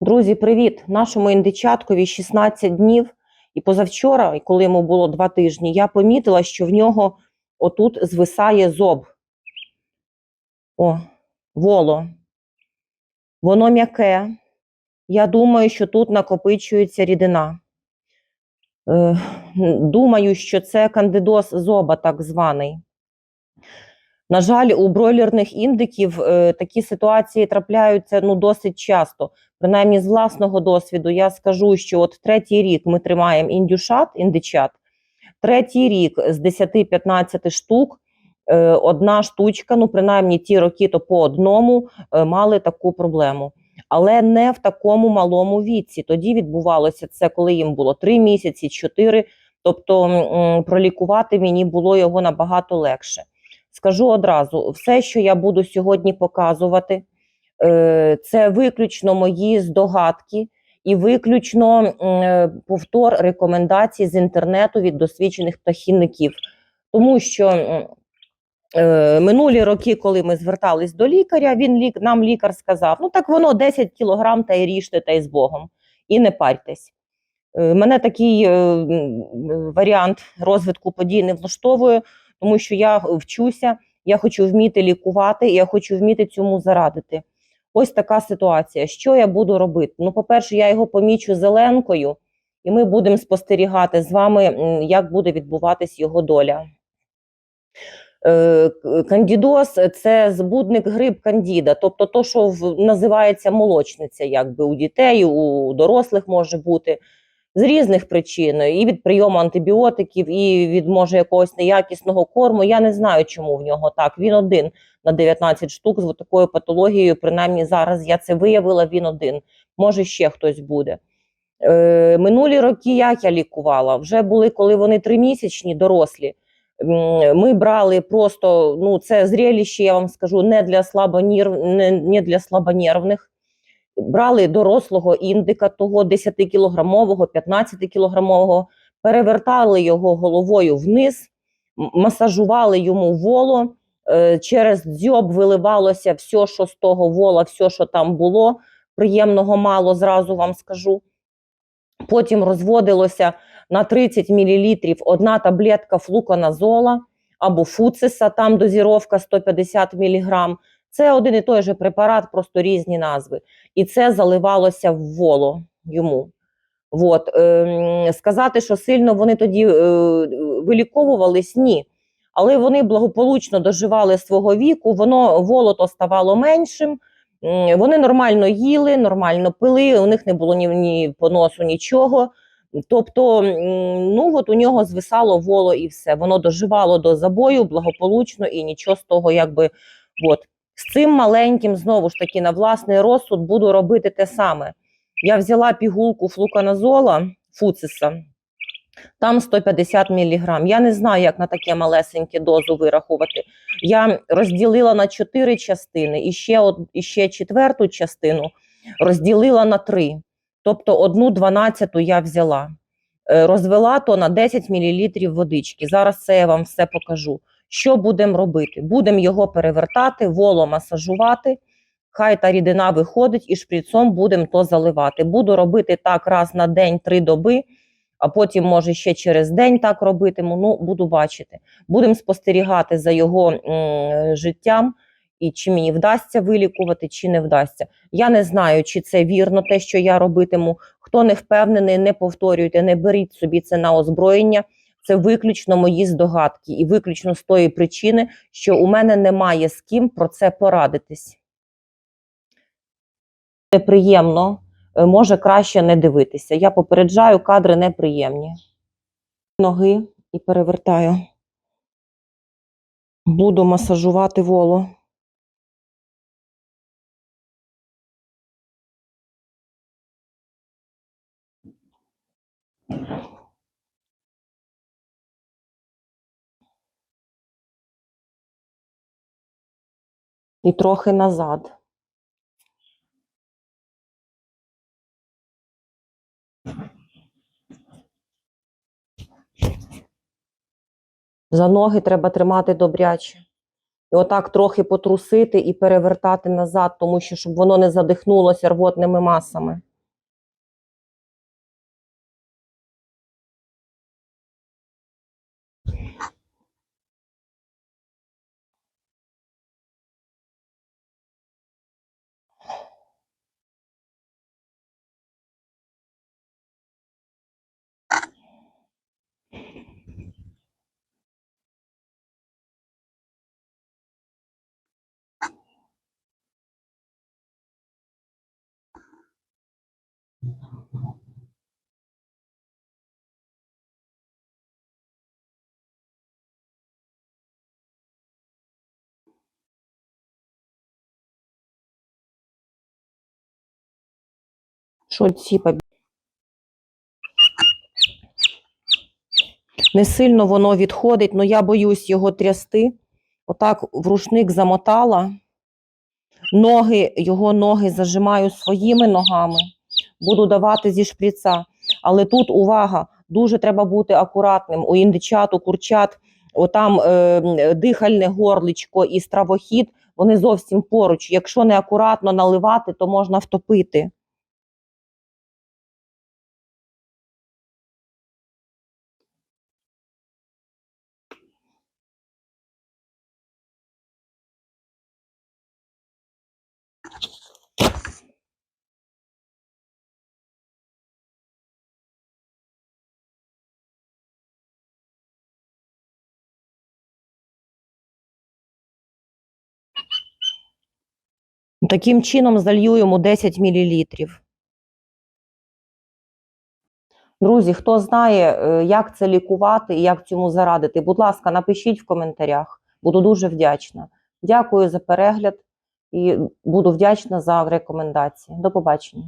Друзі, привіт! Нашому індичаткові 16 днів. І позавчора, коли йому було два тижні, я помітила, що в нього отут звисає зоб. О, воло. Воно м'яке. Я думаю, що тут накопичується рідина. Е, думаю, що це кандидоз зоба, так званий. На жаль, у бройлерних індиків е, такі ситуації трапляються ну, досить часто. Принаймні, з власного досвіду я скажу, що от третій рік ми тримаємо індюшат, індичат. Третій рік з 10-15 штук, е, одна штучка, ну принаймні ті роки, то по одному е, мали таку проблему. Але не в такому малому віці. Тоді відбувалося це, коли їм було 3 місяці, 4. Тобто м, пролікувати мені було його набагато легше. Скажу одразу: все, що я буду сьогодні показувати, е, це виключно мої здогадки і виключно е, повтор рекомендацій з інтернету від досвідчених птахівників. Тому що е, минулі роки, коли ми звертались до лікаря, він нам лікар сказав: ну так воно 10 кілограм та й ріжте, та й з Богом, і не парьтесь. Мене такий варіант розвитку подій не влаштовує, тому що я вчуся, я хочу вміти лікувати, я хочу вміти цьому зарадити. Ось така ситуація. Що я буду робити? Ну, по-перше, я його помічу зеленкою, і ми будемо спостерігати з вами, як буде відбуватись його доля. Е, Кандідоз це збудник гриб кандіда, тобто то, що називається молочниця, якби у дітей, у дорослих може бути з різних причин, і від прийому антибіотиків, і від може якогось неякісного корму. Я не знаю, чому в нього так. Він один на 19 штук з такою патологією. Принаймні зараз я це виявила. Він один. Може ще хтось буде. Е, минулі роки як я лікувала? Вже були, коли вони тримісячні, дорослі. Ми брали просто ну це зрелище, я вам скажу, не для слабонерв, не, не для слабонервних. Брали дорослого індика, того 10-кілограмового, 15-кілограмового, перевертали його головою вниз, масажували йому воло. е, Через дзьоб виливалося все, що з того вола, все, що там було. Приємного мало, зразу вам скажу. Потім розводилося на 30 мл одна таблетка флуконазола або фуциса, там дозіровка 150 мг. Це один і той же препарат, просто різні назви. І це заливалося в воло йому. От. Ем, сказати, що сильно вони тоді е, виліковувались, ні. Але вони благополучно доживали свого віку, воно волото ставало меншим. Вони нормально їли, нормально пили, у них не було ні, ні поносу, нічого. Тобто, ну от у нього звисало воло і все. Воно доживало до забою благополучно і нічого з того, якби от. З цим маленьким, знову ж таки, на власний розсуд буду робити те саме. Я взяла пігулку флуконазола, фуциса, там 150 мг. Я не знаю, як на таке малесеньке дозу вирахувати. Я розділила на чотири частини і ще, од, і ще четверту частину розділила на три. Тобто одну дванадцяту я взяла. Е, Розвела то на 10 мл водички. Зараз це я вам все покажу. Що будемо робити? Будемо його перевертати, воло масажувати. Хай та рідина виходить і шприцом будемо то заливати. Буду робити так раз на день, три доби, а потім, може, ще через день так робитиму. Ну, буду бачити. Будемо спостерігати за його м, життям і чи мені вдасться вилікувати, чи не вдасться. Я не знаю, чи це вірно, те, що я робитиму. Хто не впевнений, не повторюйте, не беріть собі це на озброєння. Це виключно мої здогадки, і виключно з тої причини, що у мене немає з ким про це порадитись. Неприємно, е, може краще не дивитися. Я попереджаю, кадри неприємні. Ноги і перевертаю. Буду масажувати воло. І трохи назад. За ноги треба тримати добряче. І отак трохи потрусити і перевертати назад, тому що щоб воно не задихнулося рвотними масами. Що ці Не сильно воно відходить, але я боюсь його трясти. Отак в рушник замотала. Ноги, його ноги зажимаю своїми ногами. Буду давати зі шприца. Але тут увага, дуже треба бути акуратним. У індичат, у курчат, отам е, дихальне горличко і стравохід, вони зовсім поруч. Якщо не акуратно наливати, то можна втопити. Таким чином залью йому 10 мл. Друзі, хто знає, е, як це лікувати і як цьому зарадити, будь ласка, напишіть в коментарях. Буду дуже вдячна. Дякую за перегляд і буду вдячна за рекомендації. До побачення.